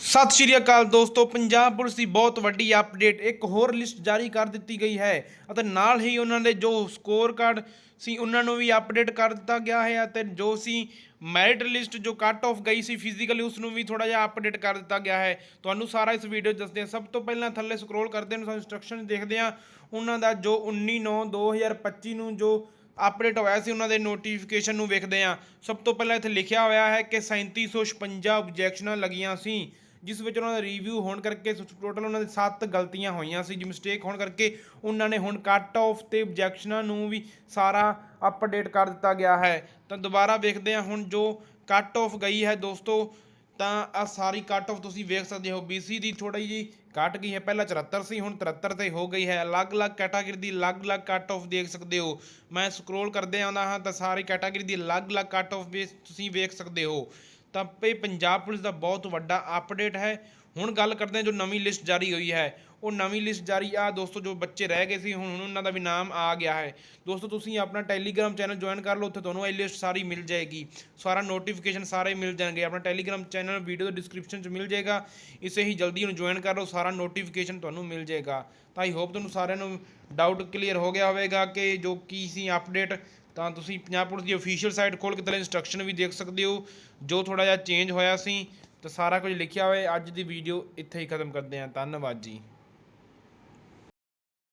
ਸਤਿ ਸ਼੍ਰੀ ਅਕਾਲ ਦੋਸਤੋ, ਪੰਜਾਬ ਪੁਲਿਸ ਦੀ ਬਹੁਤ ਵੱਡੀ ਅਪਡੇਟ ਇੱਕ ਹੋਰ ਲਿਸਟ ਜਾਰੀ ਕਰ ਦਿੱਤੀ ਗਈ ਹੈ ਅਤੇ ਨਾਲ ਹੀ ਉਹਨਾਂ ਦੇ ਜੋ ਸਕੋਰ ਕਾਰਡ ਸੀ, ਉਹਨਾਂ ਨੂੰ ਵੀ ਅਪਡੇਟ ਕਰ ਦਿੱਤਾ ਗਿਆ ਹੈ ਅਤੇ ਜੋ ਸੀ ਮੈਰਿਟ ਲਿਸਟ ਜੋ ਕੱਟ ਆਫ ਗਈ ਸੀ ਫਿਜ਼ੀਕਲੀ ਉਸ ਨੂੰ ਵੀ ਥੋੜਾ ਜਿਹਾ ਅਪਡੇਟ ਕਰ ਦਿੱਤਾ ਗਿਆ ਹੈ। ਤੁਹਾਨੂੰ ਸਾਰਾ ਇਸ ਵੀਡੀਓ 'ਚ ਦੱਸਦੇ ਹਾਂ। ਸਭ ਤੋਂ ਪਹਿਲਾਂ ਥੱਲੇ ਸਕਰੋਲ ਕਰਦੇ ਹਾਂ ਸਾਨੂੰ ਇੰਸਟਰਕਸ਼ਨ ਦੇਖਦੇ ਹਾਂ। ਉਹਨਾਂ ਦਾ ਜੋ 19 9 2025 ਨੂੰ ਜੋ ਅਪਡੇਟ ਹੋਇਆ ਸੀ, ਉਹਨਾਂ ਦੇ ਨੋਟੀਫਿਕੇਸ਼ਨ ਨੂੰ ਵੇਖਦੇ ਹਾਂ। ਸਭ ਤੋਂ ਪਹਿਲਾਂ ਇੱਥੇ ਲਿਖਿਆ ਹੋਇਆ ਹੈ ਕਿ 3756 ਆਬਜੈਕਸ਼ਨਾਂ ਲੱਗੀਆਂ ਸੀ। ਜਿਸ ਵਿੱਚ ਉਹਨਾਂ ਦਾ ਰਿਵਿਊ ਹੋਣ ਕਰਕੇ ਟੋਟਲ ਉਹਨਾਂ ਦੇ 7 ਗਲਤੀਆਂ ਹੋਈਆਂ ਸੀ। ਜੀ ਮਿਸਟੇਕ ਹੋਣ ਕਰਕੇ ਉਹਨਾਂ ਨੇ ਹੁਣ ਕੱਟ ਆਫ ਤੇ ਆਬਜੈਕਸ਼ਨਾਂ ਨੂੰ ਵੀ ਸਾਰਾ ਅਪਡੇਟ ਕਰ ਦਿੱਤਾ ਗਿਆ ਹੈ। ਤਾਂ ਦੁਬਾਰਾ ਵੇਖਦੇ ਹਾਂ ਹੁਣ ਜੋ ਕੱਟ ਆਫ ਗਈ ਹੈ ਦੋਸਤੋ, ਤਾਂ ਆ ਸਾਰੀ ਕੱਟ ਆਫ ਤੁਸੀਂ ਵੇਖ ਸਕਦੇ ਹੋ। BC ਦੀ ਥੋੜੀ ਜੀ ਘਟ ਗਈ ਹੈ। ਪਹਿਲਾਂ 74 ਸੀ, ਹੁਣ 73 ਤੇ ਹੋ ਗਈ ਹੈ। ਅਲੱਗ-ਅਲੱਗ ਕੈਟਾਗਰੀ ਦੀ ਅਲੱਗ-ਅਲੱਗ ਕੱਟ ਆਫ ਦੇਖ ਸਕਦੇ ਹੋ। ਮੈਂ ਸਕਰੋਲ ਕਰਦੇ ਆਉਂਦਾ ਹਾਂ ਤਾਂ ਸਾਰੀ ਕੈਟਾਗਰੀ ਦੀ ਅਲੱਗ-ਅਲੱਗ ਕੱਟ ਆਫ ਵੀ ਤੁਸੀਂ ਵੇਖ ਸਕਦੇ ਹੋ। ਤਾਂ ਇਹ ਪੰਜਾਬ ਪੁਲਿਸ ਦਾ ਬਹੁਤ ਵੱਡਾ ਅਪਡੇਟ ਹੈ। ਹੁਣ ਗੱਲ ਕਰਦੇ ਹਾਂ ਜੋ ਨਵੀਂ ਲਿਸਟ ਜਾਰੀ ਹੋਈ ਹੈ। ਉਹ ਨਵੀਂ ਲਿਸਟ ਜਾਰੀ ਆ ਦੋਸਤੋ ਜੋ ਬੱਚੇ ਰਹਿ ਗਏ ਸੀ, ਹੁਣ ਹੁਣ ਉਹਨਾਂ ਦਾ ਵੀ ਨਾਮ ਆ ਗਿਆ ਹੈ। ਦੋਸਤੋ ਤੁਸੀਂ ਆਪਣਾ ਟੈਲੀਗ੍ਰਾਮ ਚੈਨਲ ਜੁਆਇਨ ਕਰ ਲਓ, ਉੱਥੇ ਤੁਹਾਨੂੰ ਇਹ ਲਿਸਟ ਸਾਰੀ ਮਿਲ ਜਾਏਗੀ। ਸਾਰਾ ਨੋਟੀਫਿਕੇਸ਼ਨ ਸਾਰੇ ਮਿਲ ਜਾਣਗੇ। ਆਪਣਾ ਟੈਲੀਗ੍ਰਾਮ ਚੈਨਲ ਵੀਡੀਓ ਦੇ ਡਿਸਕ੍ਰਿਪਸ਼ਨ 'ਚ ਮਿਲ ਜਾਏਗਾ। ਇਸੇ ਹੀ ਜਲਦੀ ਉਹਨੂੰ ਜੁਆਇਨ ਕਰ ਲਓ, ਸਾਰਾ ਨੋਟੀਫਿਕੇਸ਼ਨ ਤੁਹਾਨੂੰ ਮਿਲ ਜਾਏਗਾ। ਤਾਂ ਆਈ ਹੋਪ ਤੁਹਾਨੂੰ ਸਾਰਿਆਂ ਨੂੰ ਡਾਊਟ ਕਲੀਅਰ ਹੋ ਗਿਆ ਹੋਵੇਗਾ ਕਿ ਜੋ ਕੀ ਸੀ ਅਪਡੇਟ ਤਾਂ ਤੁਸੀਂ ਪੰਜਾਬ ਪੁਲਿਸ ਦੀ ਅਫੀਸ਼ੀਅਲ ਸਾਈਟ ਖੋਲ ਕੇ ਤਲੇ ਇੰਸਟਰਕਸ਼ਨ ਵੀ ਦੇਖ ਸਕਦੇ ਹੋ। ਜੋ ਥੋੜਾ ਜਿਹਾ ਚੇਂਜ ਹੋਇਆ ਸੀ ਤਾਂ ਸਾਰਾ ਕੁਝ ਲਿਖਿਆ ਹੋਇਆ ਅੱਜ ਦੀ ਵੀਡੀਓ ਇੱਥੇ ਹੀ ਖਤਮ ਕਰਦੇ ਹਾਂ। ਧੰਨਵਾਦ ਜੀ।